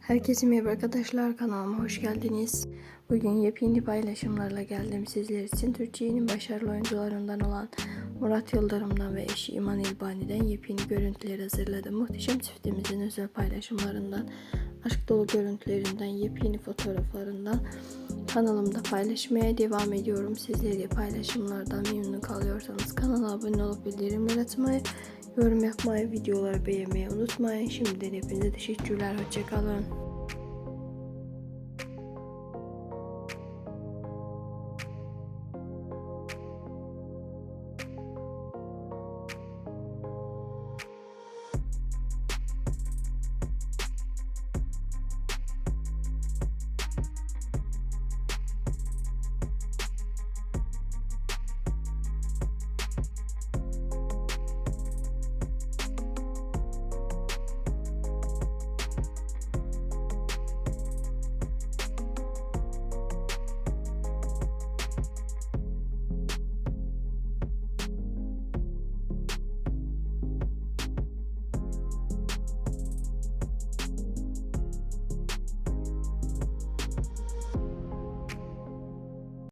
Herkese merhaba arkadaşlar kanalıma hoş geldiniz. Bugün yepyeni paylaşımlarla geldim sizler için. Türkiye'nin başarılı oyuncularından olan Murat Yıldırım'dan ve eşi İman İlbani'den yepyeni görüntüler hazırladım. Muhteşem çiftimizin özel paylaşımlarından, aşk dolu görüntülerinden, yepyeni fotoğraflarından kanalımda paylaşmaya devam ediyorum. Sizleri paylaşımlardan memnun kalıyorsanız kanala abone olup bildirimleri açmayı, yorum yapmayı, videoları beğenmeyi unutmayın. Şimdiden hepinize teşekkürler. Hoşçakalın.